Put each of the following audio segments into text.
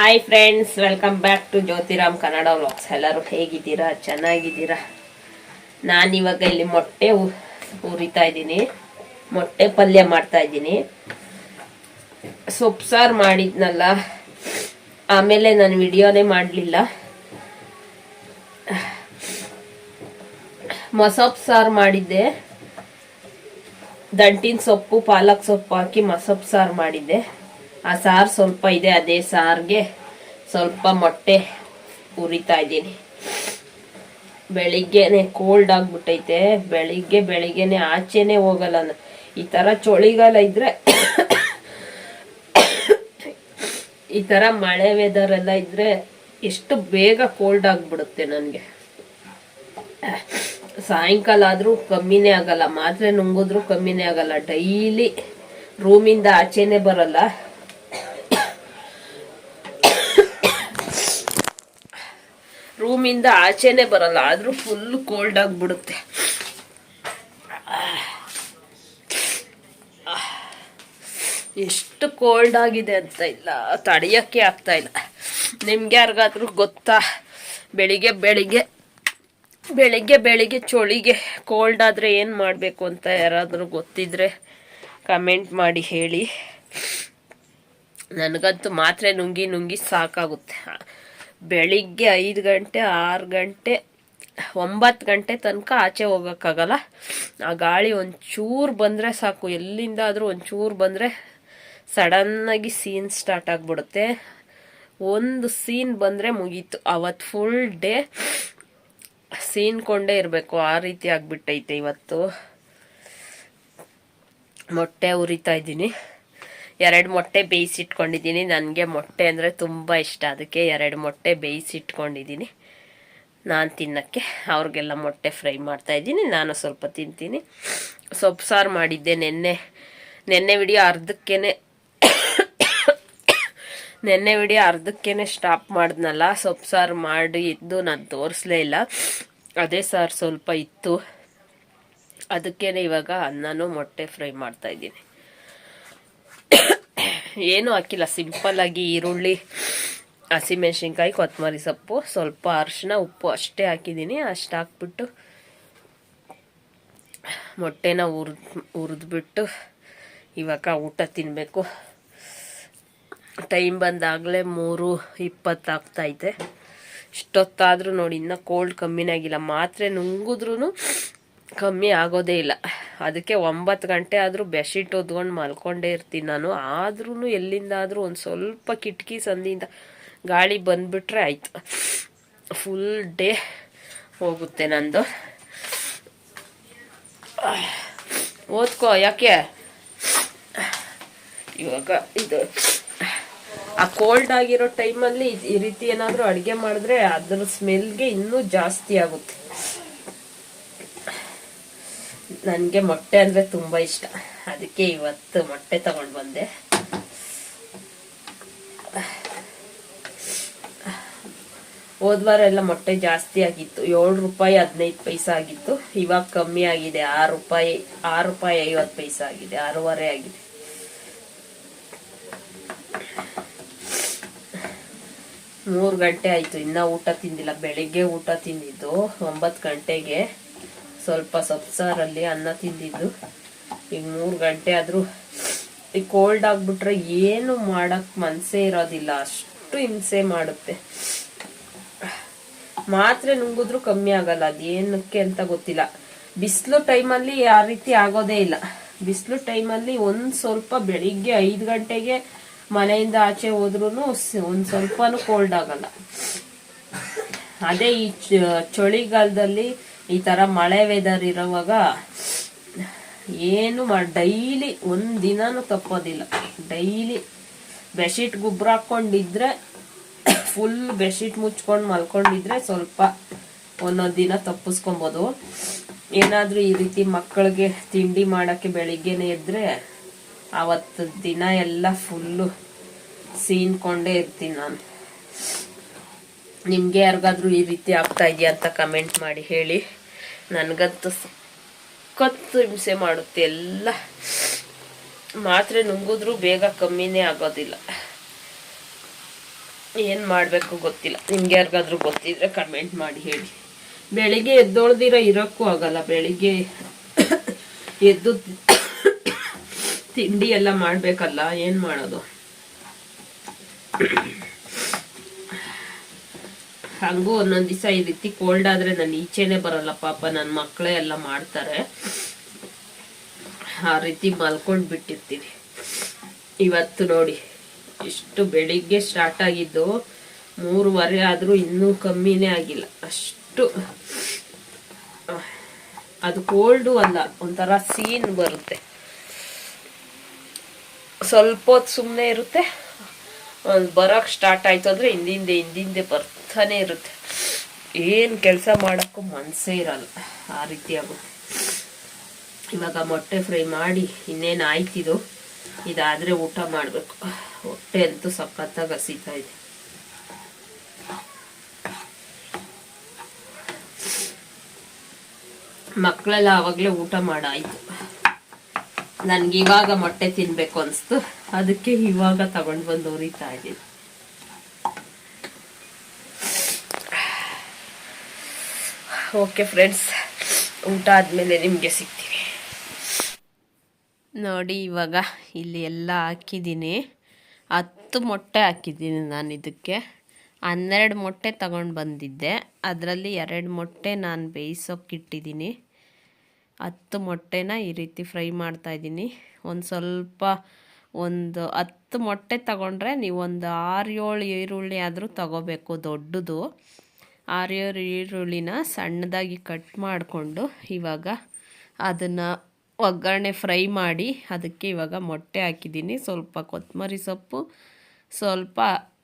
Hi friends welcome back to Jyothiram Kannada vlogs ಎಲ್ಲರೂ ಹೇಗಿದ್ದೀರಾ? ಚೆನ್ನಾಗಿದ್ದೀರಾ? ನಾನಿವಾಗ ಇಲ್ಲಿ ಮೊಟ್ಟೆ ಉರಿತಾ ಇದ್ದೀನಿ. ಮೊಟ್ಟೆ ಪಲ್ಯ ಮಾಡ್ತಾ ಇದ್ದೀನಿ. ಸೊಪ್ಪು ಸಾರು ಮಾಡಿದ್ನಲ್ಲ, ಆಮೇಲೆ ನಾನು ವಿಡಿಯೋನೇ ಮಾಡಲಿಲ್ಲ. ಮಸೊಪ್ಪು ಸಾರು ಮಾಡಿದ್ದೆ. ದಂಟಿನ ಸೊಪ್ಪು, ಪಾಲಕ್ ಸೊಪ್ಪು ಹಾಕಿ ಮಸೊಪ್ಪು ಸಾರು ಮಾಡಿದ್ದೆ. ಆ ಸಾರು ಸ್ವಲ್ಪ ಇದೆ, ಅದೇ ಸಾರಿಗೆ ಸ್ವಲ್ಪ ಮೊಟ್ಟೆ ಉರಿತಾ ಇದ್ದೀನಿ. ಬೆಳಿಗ್ಗೆನೆ ಕೋಲ್ಡ್ ಆಗ್ಬಿಟ್ಟೈತೆ. ಬೆಳಿಗ್ಗೆ, ಬೆಳಿಗ್ಗೆನೆ ಆಚೆನೆ ಹೋಗಲ್ಲ ಈ ಥರ ಚಳಿಗಾಲ ಇದ್ರೆ ಈ ಥರ ಮಳೆ ವೆದರ್ ಎಲ್ಲ ಇದ್ರೆ ಎಷ್ಟು ಬೇಗ ಕೋಲ್ಡ್ ಆಗ್ಬಿಡುತ್ತೆ ನನಗೆ. ಸಾಯಂಕಾಲ ಆದ್ರೂ ಕಮ್ಮಿನೇ ಆಗಲ್ಲ. ಮಾತ್ರೆ ನುಂಗಿದ್ರು ಕಮ್ಮಿನೇ ಆಗಲ್ಲ. ಡೈಲಿ ರೂಮಿಂದ ಆಚೆನೇ ಬರಲ್ಲ. ರೂಮಿಂದ ಆಚೆನೆ ಬರಲ್ಲ, ಆದ್ರೂ ಫುಲ್ ಕೋಲ್ಡ್ ಆಗಿಬಿಡುತ್ತೆ. ಎಷ್ಟು ಕೋಲ್ಡ್ ಆಗಿದೆ ಅಂತ ಇಲ್ಲ, ತಡೆಯೋಕ್ಕೆ ಆಗ್ತಾ ಇಲ್ಲ. ನಿಮ್ಗೆ ಯಾರಿಗಾದ್ರೂ ಗೊತ್ತಾ? ಬೆಳಿಗ್ಗೆ ಬೆಳಿಗ್ಗೆ ಬೆಳಿಗ್ಗೆ ಬೆಳಿಗ್ಗೆ ಚಳಿಗೆ ಕೋಲ್ಡ್ ಆದರೆ ಏನು ಮಾಡಬೇಕು ಅಂತ ಯಾರಾದರೂ ಗೊತ್ತಿದ್ರೆ ಕಮೆಂಟ್ ಮಾಡಿ ಹೇಳಿ. ನನಗಂತೂ ಮಾತ್ರೆ ನುಂಗಿ ನುಂಗಿ ಸಾಕಾಗುತ್ತೆ. ಬೆಳಿಗ್ಗೆ ಐದು ಗಂಟೆ, ಆರು ಗಂಟೆ, ಒಂಬತ್ತು ಗಂಟೆ ತನಕ ಆಚೆ ಹೋಗೋಕ್ಕಾಗಲ್ಲ. ಆ ಗಾಳಿ ಒಂಚೂರು ಬಂದರೆ ಸಾಕು. ಎಲ್ಲಿಂದಾದರೂ ಒಂಚೂರು ಬಂದರೆ ಸಡನ್ನಾಗಿ ಸೀನ್ ಸ್ಟಾರ್ಟ್ ಆಗಿಬಿಡುತ್ತೆ. ಒಂದು ಸೀನ್ ಬಂದರೆ ಮುಗೀತು. ಅವತ್ತು ಫುಲ್ ಡೇ ಸೀನ್ ಕೊಂಡೇ ಇರಬೇಕು. ಆ ರೀತಿ ಆಗಿಬಿಟ್ಟೈತೆ ಇವತ್ತು. ಮೊಟ್ಟೆ ಉರಿತಾ ಇದ್ದೀನಿ. ಎರಡು ಮೊಟ್ಟೆ ಬೇಯಿಸಿಟ್ಕೊಂಡಿದ್ದೀನಿ. ನನಗೆ ಮೊಟ್ಟೆ ಅಂದರೆ ತುಂಬ ಇಷ್ಟ. ಅದಕ್ಕೆ ಎರಡು ಮೊಟ್ಟೆ ಬೇಯಿಸಿಟ್ಕೊಂಡಿದ್ದೀನಿ. ನಾನು ತಿನ್ನೋಕ್ಕೆ. ಅವ್ರಿಗೆಲ್ಲ ಮೊಟ್ಟೆ ಫ್ರೈ ಮಾಡ್ತಾ ಇದ್ದೀನಿ. ನಾನು ಸ್ವಲ್ಪ ತಿಂತೀನಿ. ಸೊಪ್ಪು ಸಾರು ಮಾಡಿದ್ದೆ ನೆನ್ನೆ. ನೆನ್ನೆ ವಿಡಿಯೋ ಅರ್ಧಕ್ಕೇ ನೆನ್ನೆ ವಿಡಿಯೋ ಅರ್ಧಕ್ಕೇ ಸ್ಟಾಪ್ ಮಾಡಿದ್ನಲ್ಲ. ಸೊಪ್ಪು ಸಾರು ಮಾಡಿ ಇದ್ದು ನಾನು ತೋರಿಸ್ಲೇ ಇಲ್ಲ. ಅದೇ ಸಾರು ಸ್ವಲ್ಪ ಇತ್ತು. ಅದಕ್ಕೇ ಇವಾಗ ಅನ್ನನೂ ಮೊಟ್ಟೆ ಫ್ರೈ ಮಾಡ್ತಾ ಇದ್ದೀನಿ. ಏನೂ ಹಾಕಿಲ್ಲ ಸಿಂಪಲ್ ಆಗಿ ಈರುಳ್ಳಿ ಹಸಿಮೆಣ್ಸಿನ್ಕಾಯಿ ಕೊತ್ತಂಬರಿ ಸೊಪ್ಪು, ಸ್ವಲ್ಪ ಅರಿಶಿನ ಉಪ್ಪು ಅಷ್ಟೇ ಹಾಕಿದ್ದೀನಿ. ಅಷ್ಟು ಹಾಕ್ಬಿಟ್ಟು ಮೊಟ್ಟೆನ ಉರಿದು ಹುರಿದ್ಬಿಟ್ಟು ಇವಾಗ ಊಟ ತಿನ್ನಬೇಕು ಟೈಮ್ ಬಂದಾಗಲೇ ಮೂರು ಇಪ್ಪತ್ತಾಗ್ತೈತೆ ಇಷ್ಟೊತ್ತಾದರೂ ನೋಡಿ, ಇನ್ನೂ ಕೋಲ್ಡ್ ಕಮ್ಮಿನೇ ಆಗಿಲ್ಲ. ಮಾತ್ರೆ ನುಂಗಿದ್ರೂ ಕಮ್ಮಿ ಆಗೋದೇ ಇಲ್ಲ. ಅದಕ್ಕೆ ಒಂಬತ್ತು ಗಂಟೆ ಆದರೂ ಬೆಡ್ಶೀಟ್ ಒದ್ಕೊಂಡು ಮಲ್ಕೊಂಡೇ ಇರ್ತೀನಿ ನಾನು. ಆದ್ರೂ ಎಲ್ಲಿಂದಾದರೂ ಒಂದು ಸ್ವಲ್ಪ ಕಿಟಕಿ ಸಂದಿಯಿಂದ ಗಾಳಿ ಬಂದುಬಿಟ್ರೆ ಆಯಿತು. ಫುಲ್ ಡೇ ಹೋಗುತ್ತೆ ನಂದು. ಓದ್ಕೋ ಯಾಕೆ? ಇವಾಗ ಇದು ಆ ಕೋಲ್ಡ್ ಆಗಿರೋ ಟೈಮಲ್ಲಿ ಈ ರೀತಿ ಏನಾದರೂ ಅಡುಗೆ ಮಾಡಿದ್ರೆ ಅದ್ರ ಸ್ಮೆಲ್ಗೆ ಇನ್ನೂ ಜಾಸ್ತಿ ಆಗುತ್ತೆ. ನನಗೆ ಮೊಟ್ಟೆ ಅಂದರೆ ತುಂಬ ಇಷ್ಟ. ಅದಕ್ಕೆ ಇವತ್ತು ಮೊಟ್ಟೆ ತಗೊಂಡು ಬಂದೆ. ಹೋದ್ವಾರ ಎಲ್ಲ ಮೊಟ್ಟೆ ಜಾಸ್ತಿ ಆಗಿತ್ತು. ಏಳು ರೂಪಾಯಿ, ಹದಿನೈದು ಪೈಸೆ ಆಗಿತ್ತು. ಇವಾಗ ಕಮ್ಮಿ ಆಗಿದೆ. ಆರು ರೂಪಾಯಿ ಆರು ರೂಪಾಯಿ ಐವತ್ತು ಪೈಸೆ ಆಗಿದೆ. ಆರೂವರೆ ಆಗಿದೆ. ಮೂರು ಗಂಟೆ ಆಯಿತು. ಇನ್ನೂ ಊಟ ತಿಂದಿಲ್ಲ. ಬೆಳಿಗ್ಗೆ ಊಟ ತಿಂದಿದ್ದು ಒಂಬತ್ತು ಗಂಟೆಗೆ. ಸ್ವಲ್ಪ ಸೊಪ್ಸಾರಲ್ಲಿ ಅನ್ನ ತಿಂದಿದ್ದು. ಈಗ ಮೂರು ಗಂಟೆ ಆದರೂ ಈ ಕೋಲ್ಡ್ ಆಗಿಬಿಟ್ರೆ ಏನು ಮಾಡೋಕ್ಕೆ ಮನಸ್ಸೇ ಇರೋದಿಲ್ಲ. ಅಷ್ಟು ಹಿಂಸೆ ಮಾಡುತ್ತೆ. ಮಾತ್ರೆ ನುಂಗಿದ್ರು ಕಮ್ಮಿ ಆಗಲ್ಲ. ಅದೇನಕ್ಕೆ ಅಂತ ಗೊತ್ತಿಲ್ಲ. ಬಿಸಿಲು ಟೈಮಲ್ಲಿ ಆ ರೀತಿ ಆಗೋದೇ ಇಲ್ಲ. ಬಿಸಿಲು ಟೈಮಲ್ಲಿ ಒಂದು ಸ್ವಲ್ಪ ಬೆಳಿಗ್ಗೆ ಐದು ಗಂಟೆಗೆ ಮನೆಯಿಂದ ಆಚೆ ಹೋದ್ರೂ ಒಂದು ಸ್ವಲ್ಪನೂ ಕೋಲ್ಡ್ ಆಗಲ್ಲ. ಅದೇ ಈ ಚಳಿಗಾಲದಲ್ಲಿ ಈ ಥರ ಮಳೆ ವೆದರ್ ಇರುವಾಗ ಏನು ಮಾಡಿ ಡೈಲಿ ಒಂದು ದಿನಾನು ತಪ್ಪೋದಿಲ್ಲ. ಡೈಲಿ ಬೆಡ್ಶೀಟ್ ಗುಬ್ರ ಹಾಕ್ಕೊಂಡಿದ್ರೆ ಫುಲ್ ಬೆಡ್ಶೀಟ್ ಮುಚ್ಕೊಂಡು ಮಲ್ಕೊಂಡಿದ್ರೆ ಸ್ವಲ್ಪ ಒಂದೊಂದು ದಿನ ತಪ್ಪಿಸ್ಕೊಬೋದು. ಏನಾದರೂ ಈ ರೀತಿ ಮಕ್ಕಳಿಗೆ ತಿಂಡಿ ಮಾಡೋಕ್ಕೆ ಬೆಳಿಗ್ಗೆನೆ ಇದ್ದರೆ ಅವತ್ತು ದಿನ ಎಲ್ಲ ಫುಲ್ಲು ಸೀನ್ಕೊಂಡೇ ಇರ್ತೀನಿ ನಾನು. ನಿಮಗೆ ಯಾರಿಗಾದ್ರೂ ಈ ರೀತಿ ಆಗ್ತಾ ಇದೆಯಾ ಅಂತ ಕಮೆಂಟ್ ಮಾಡಿ ಹೇಳಿ. ನನಗಂತೂ ಸಖತ್ತು ಹಿಂಸೆ ಮಾಡುತ್ತೆ ಎಲ್ಲ. ಮಾತ್ರೆ ನುಂಗಿದ್ರೂ ಬೇಗ ಕಮ್ಮಿನೇ ಆಗೋದಿಲ್ಲ. ಏನು ಮಾಡಬೇಕು ಗೊತ್ತಿಲ್ಲ. ನಿಮ್ಗೆ ಯಾರಿಗಾದ್ರೂ ಗೊತ್ತಿದ್ರೆ ಕಮೆಂಟ್ ಮಾಡಿ ಹೇಳಿ. ಬೆಳಿಗ್ಗೆ ಎದ್ದೊಳ್ದಿರ ಇರೋಕ್ಕೂ ಆಗಲ್ಲ. ಬೆಳಿಗ್ಗೆ ಎದ್ದು ತಿಂಡಿ ಎಲ್ಲ ಮಾಡಬೇಕಲ್ಲ, ಏನು ಮಾಡೋದು? ಹಂಗೂ ಒಂದೊಂದು ದಿವಸ ಈ ರೀತಿ ಕೋಲ್ಡ್ ಆದ್ರೆ ನಾನು ಈಚೆನೆ ಬರಲ್ಲ ಪಾಪ ನನ್ನ ಮಕ್ಕಳೇ ಎಲ್ಲ ಮಾಡ್ತಾರೆ. ಆ ರೀತಿ ಮಲ್ಕೊಂಡ್ ಬಿಟ್ಟಿರ್ತೀನಿ. ಇವತ್ತು ನೋಡಿ, ಇಷ್ಟು ಬೆಳಿಗ್ಗೆ ಸ್ಟಾರ್ಟ್ ಆಗಿದ್ದು ಮೂರುವರೆ ಆದ್ರೂ ಇನ್ನೂ ಕಮ್ಮಿನೇ ಆಗಿಲ್ಲ. ಅಷ್ಟು, ಅದು ಕೋಲ್ಡು ಅಲ್ಲ, ಒಂಥರ ಸೀನ್ ಬರುತ್ತೆ. ಸ್ವಲ್ಪ ಹೊತ್ತು ಸುಮ್ಮನೆ ಇರುತ್ತೆ ಒಂದು ಬರೋಕ್ಕೆ ಸ್ಟಾರ್ಟ್ ಆಯ್ತು ಅಂದ್ರೆ ಹಿಂದಿಂದೆ ಹಿಂದಿಂದೆ ಬರ್ತಾನೆ ಇರುತ್ತೆ. ಏನು ಕೆಲಸ ಮಾಡೋಕ್ಕೂ ಮನಸ್ಸೇ ಇರಲ್ಲ ಆ ರೀತಿ ಆಗುತ್ತೆ ಇವಾಗ ಮೊಟ್ಟೆ ಫ್ರೈ ಮಾಡಿ ಇನ್ನೇನು ಆಯ್ತಿದು? ಇದಾದರೆ ಊಟ ಮಾಡಬೇಕು. ಹೊಟ್ಟೆ ಅಂತೂ ಸಖತ್ತಾಗಿ ಹಸಿತಾ ಇದೆ. ಮಕ್ಕಳೆಲ್ಲ ಆವಾಗಲೇ ಊಟ ಮಾಡಾಯ್ತು. ನನ್ಗೆ ಇವಾಗ ಮೊಟ್ಟೆ ತಿನ್ಬೇಕು ಅನಿಸ್ತು. ಅದಕ್ಕೆ ಇವಾಗ ತಗೊಂಡು ಬಂದು ಉರಿತಾ ಇದ್ದೀನಿ. ಓಕೆ ಫ್ರೆಂಡ್ಸ್ ಊಟ ಆದಮೇಲೆ ನಿಮಗೆ ಸಿಗ್ತೀನಿ. ನೋಡಿ, ಇವಾಗ ಇಲ್ಲಿ ಎಲ್ಲ ಹಾಕಿದ್ದೀನಿ. ಹತ್ತು ಮೊಟ್ಟೆ ಹಾಕಿದ್ದೀನಿ ನಾನು ಇದಕ್ಕೆ. ಹನ್ನೆರಡು ಮೊಟ್ಟೆ ತಗೊಂಡು ಬಂದಿದ್ದೆ. ಅದರಲ್ಲಿ ಎರಡು ಮೊಟ್ಟೆ ನಾನು ಬೇಯಿಸೋಕೆ ಇಟ್ಟಿದ್ದೀನಿ. ಹತ್ತು ಮೊಟ್ಟೆನ ಈ ರೀತಿ ಫ್ರೈ ಮಾಡ್ತಾಯಿದ್ದೀನಿ ಒಂದು ಸ್ವಲ್ಪ ಒಂದು ಹತ್ತು ಮೊಟ್ಟೆ ತಗೊಂಡ್ರೆ ನೀವು ಒಂದು ಆರು ಏಳು ಈರುಳ್ಳಿ ಆದರೂ ತಗೋಬೇಕು, ದೊಡ್ಡದು. ಆರು ಏಳು ಈರುಳ್ಳಿನ ಸಣ್ಣದಾಗಿ ಕಟ್ ಮಾಡಿಕೊಂಡು ಇವಾಗ ಅದನ್ನು ಒಗ್ಗರಣೆ ಫ್ರೈ ಮಾಡಿ ಅದಕ್ಕೆ ಇವಾಗ ಮೊಟ್ಟೆ ಹಾಕಿದ್ದೀನಿ. ಸ್ವಲ್ಪ ಕೊತ್ತಂಬರಿ ಸೊಪ್ಪು, ಸ್ವಲ್ಪ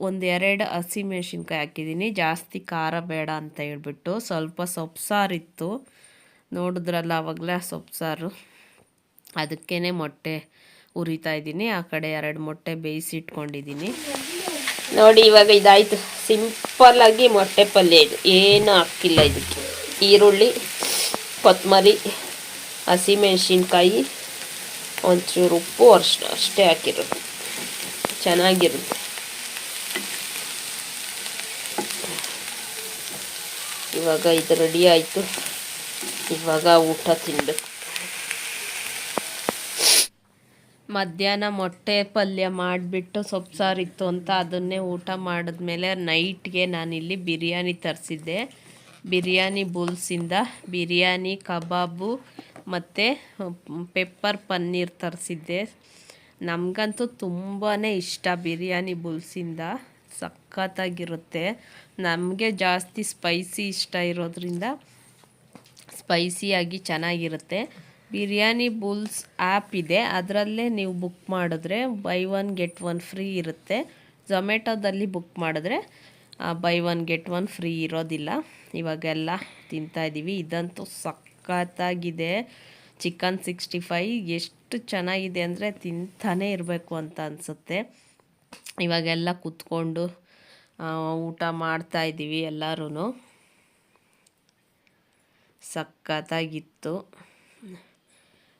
ಒಂದೆರಡು ಹಸಿಮೆಣ್ಸಿನ್ಕಾಯಿ ಹಾಕಿದ್ದೀನಿ. ಜಾಸ್ತಿ ಖಾರ ಬೇಡ ಅಂತ ಹೇಳ್ಬಿಟ್ಟು ಸ್ವಲ್ಪ ಸೊಪ್ಪು ಸಾರಿತ್ತು ನೋಡಿದ್ರಲ್ಲ ಆವಾಗಲೇ ಸೊಪ್ಪು ಸಾರು ಅದಕ್ಕೇ ಮೊಟ್ಟೆ ಉರಿತಾ ಇದ್ದೀನಿ. ಆ ಕಡೆ ಎರಡು ಮೊಟ್ಟೆ ಬೇಯಿಸಿ ಇಟ್ಕೊಂಡಿದ್ದೀನಿ ನೋಡಿ, ಇವಾಗ ಇದಾಯಿತು. ಸಿಂಪಲ್ಲಾಗಿ ಮೊಟ್ಟೆ ಪಲ್ಯ ಇದು. ಏನು ಹಾಕಿಲ್ಲ ಇದಕ್ಕೆ. ಈರುಳ್ಳಿ ಕೊತ್ತಂಬರಿ ಹಸಿಮೆಣ್ಸಿನ್ಕಾಯಿ, ಒಂಚೂರು ಉಪ್ಪು ಅಷ್ಟು ಅಷ್ಟೇ ಹಾಕಿರೋದು. ಚೆನ್ನಾಗಿರುತ್ತೆ. ಇವಾಗ ಇದು ರೆಡಿ ಆಯಿತು. ಇವಾಗ ಊಟ ತಿನ್ನಬೇಕು ಮಧ್ಯಾಹ್ನ ಮೊಟ್ಟೆ ಪಲ್ಯ ಮಾಡಿಬಿಟ್ಟು ಸೊಪ್ಪು ಸಾರಿತ್ತು ಅಂತ ಅದನ್ನೇ ಊಟ ಮಾಡಿದ್ಮೇಲೆ ನೈಟ್ಗೆ ನಾನಿಲ್ಲಿ ಬಿರಿಯಾನಿ ತರಿಸಿದ್ದೆ. ಬಿರಿಯಾನಿ ಬುಲ್ಸಿಂದ ಬಿರಿಯಾನಿ, ಕಬಾಬು ಮತ್ತು ಪೆಪ್ಪರ್ ಪನ್ನೀರ್ ತರಿಸಿದ್ದೆ. ನಮಗಂತೂ ತುಂಬಾ ಇಷ್ಟ ಬಿರಿಯಾನಿ ಬುಲ್ಸಿಂದ. ಸಖತ್ತಾಗಿರುತ್ತೆ. ನಮಗೆ ಜಾಸ್ತಿ ಸ್ಪೈಸಿ ಇಷ್ಟ ಇರೋದ್ರಿಂದ ಸ್ಪೈಸಿಯಾಗಿ ಚೆನ್ನಾಗಿರುತ್ತೆ. ಬಿರಿಯಾನಿ ಬುಲ್ಸ್ ಆ್ಯಪ್ ಇದೆ. ಅದರಲ್ಲೇ ನೀವು ಬುಕ್ ಮಾಡಿದ್ರೆ buy one get one free ಇರುತ್ತೆ. ಝೊಮ್ಯಾಟೋದಲ್ಲಿ ಬುಕ್ ಮಾಡಿದ್ರೆ buy one get one free ಇರೋದಿಲ್ಲ. ಇವಾಗೆಲ್ಲ ತಿಂತಾಯಿದ್ದೀವಿ ಇದಂತೂ ಸಖತ್ತಾಗಿದೆ. ಚಿಕನ್ ಸಿಕ್ಸ್ಟಿ ಫೈ ಎಷ್ಟು ಚೆನ್ನಾಗಿದೆ ಅಂದರೆ ತಿಂತಾನೇ ಇರಬೇಕು ಅಂತ ಅನಿಸುತ್ತೆ. ಇವಾಗೆಲ್ಲ ಕೂತ್ಕೊಂಡು ಊಟ ಮಾಡ್ತಾಯಿದ್ದೀವಿ ಎಲ್ಲರೂ ಸಖತ್ತಾಗಿತ್ತು.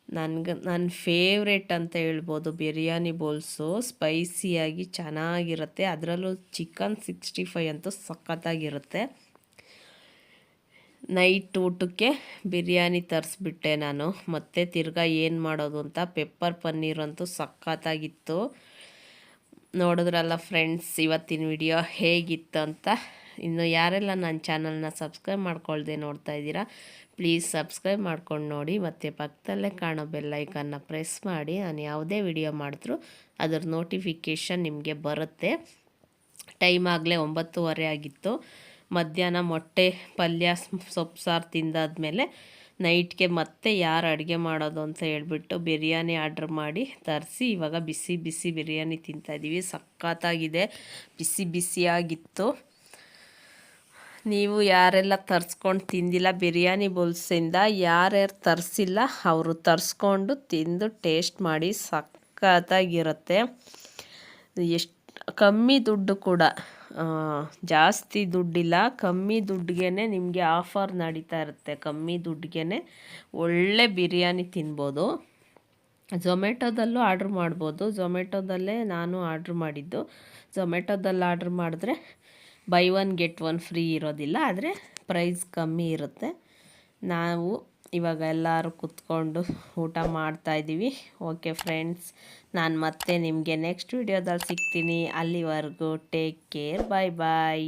ನನಗೆ ನನ್ನ ಫೇವ್ರೆಟ್ ಅಂತ ಹೇಳ್ಬೋದು ಬಿರಿಯಾನಿ ಬೋಲ್ಸು. ಸ್ಪೈಸಿಯಾಗಿ ಚೆನ್ನಾಗಿರುತ್ತೆ. ಅದರಲ್ಲೂ ಚಿಕನ್ ಸಿಕ್ಸ್ಟಿ ಫೈ ಅಂತೂ ಸಖತ್ತಾಗಿರುತ್ತೆ. ನೈಟ್ ಊಟಕ್ಕೆ ಬಿರಿಯಾನಿ ತರಿಸ್ಬಿಟ್ಟೆ ನಾನು. ಮತ್ತೆ ತಿರ್ಗಾ ಏನು ಮಾಡೋದು ಅಂತ ಪೆಪ್ಪರ್ ಪನ್ನೀರ್ ಅಂತೂ ಸಖತ್ತಾಗಿತ್ತು. ನೋಡಿದ್ರಲ್ಲ ಫ್ರೆಂಡ್ಸ್ ಇವತ್ತಿನ ವಿಡಿಯೋ ಹೇಗಿತ್ತು ಅಂತ? ಇನ್ನು ಯಾರೆಲ್ಲ ನನ್ನ ಚಾನಲ್ನ ಸಬ್ಸ್ಕ್ರೈಬ್ ಮಾಡ್ಕೊಳ್ದೆ ನೋಡ್ತಾ ಇದ್ದೀರಾ ಪ್ಲೀಸ್ ಸಬ್ಸ್ಕ್ರೈಬ್ ಮಾಡ್ಕೊಂಡು ನೋಡಿ. ಮತ್ತು ಪಕ್ಕದಲ್ಲೇ ಕಾಣೋ ಬೆಲ್ಲೈಕನ್ನ ಪ್ರೆಸ್ ಮಾಡಿ. ನಾನು ಯಾವುದೇ ವಿಡಿಯೋ ಮಾಡಿದ್ರು ಅದರ ನೋಟಿಫಿಕೇಷನ್ ನಿಮಗೆ ಬರುತ್ತೆ. ಟೈಮ್ ಆಗಲೇ ಒಂಬತ್ತುವರೆ ಆಗಿತ್ತು. ಮಧ್ಯಾಹ್ನ ಮೊಟ್ಟೆ ಪಲ್ಯ, ಸೊಪ್ಪು ಸಾರು ತಿಂದಾದ್ಮೇಲೆ ನೈಟ್ಗೆ ಮತ್ತೆ ಯಾರು ಅಡುಗೆ ಮಾಡೋದು ಅಂತ ಹೇಳ್ಬಿಟ್ಟು ಬಿರಿಯಾನಿ ಆರ್ಡ್ರ್ ಮಾಡಿ ತರಿಸಿ ಇವಾಗ ಬಿಸಿ ಬಿಸಿ ಬಿರಿಯಾನಿ ತಿಂತಾಯಿದ್ದೀವಿ ಸಖತ್ತಾಗಿದೆ. ಬಿಸಿ ಬಿಸಿಯಾಗಿತ್ತು. ನೀವು ಯಾರೆಲ್ಲ ತರಿಸ್ಕೊಂಡು ತಿಂದಿಲ್ಲ ಬಿರಿಯಾನಿ ಬುಲ್ಸಿಂದ, ಯಾರ್ಯಾರು ತರಿಸಿಲ್ಲ ಅವರು ತರಿಸ್ಕೊಂಡು ತಿಂದು ಟೇಸ್ಟ್ ಮಾಡಿ ಸಖತ್ತಾಗಿರುತ್ತೆ. ಎಷ್ಟು ಕಮ್ಮಿ ದುಡ್ಡು ಕೂಡ. ಜಾಸ್ತಿ ದುಡ್ಡಿಲ್ಲ, ಕಮ್ಮಿ ದುಡ್ಡಿಗೆ ನಿಮಗೆ ಆಫರ್ ನಡೀತಾ ಇರುತ್ತೆ. ಕಮ್ಮಿ ದುಡ್ಡಿಗೆ ಒಳ್ಳೆ ಬಿರಿಯಾನಿ ತಿನ್ಬೋದು. ಝೊಮ್ಯಾಟೊದಲ್ಲೂ ಆರ್ಡ್ರ್ ಮಾಡ್ಬೋದು. ಝೊಮ್ಯಾಟೊದಲ್ಲೇ ನಾನು ಆರ್ಡ್ರ್ ಮಾಡಿದ್ದು. ಝೊಮ್ಯಾಟೊದಲ್ಲಿ ಆರ್ಡ್ರ್ ಮಾಡಿದ್ರೆ buy one get one free ಇರೋದಿಲ್ಲ, ಆದರೆ ಪ್ರೈಸ್ ಕಮ್ಮಿ ಇರುತ್ತೆ. ನಾವು ಇವಾಗ ಎಲ್ಲರೂ ಕುತ್ಕೊಂಡು ಊಟ ಮಾಡ್ತಾ ಇದ್ದೀವಿ. ಓಕೆ ಫ್ರೆಂಡ್ಸ್ ನಾನು ಮತ್ತೆ ನಿಮಗೆ ನೆಕ್ಸ್ಟ್ ವಿಡಿಯೋದಲ್ಲಿ ಸಿಗ್ತೀನಿ. ಅಲ್ಲಿವರೆಗೂ ಟೇಕ್ ಕೇರ್ ಬಾಯ್ ಬಾಯ್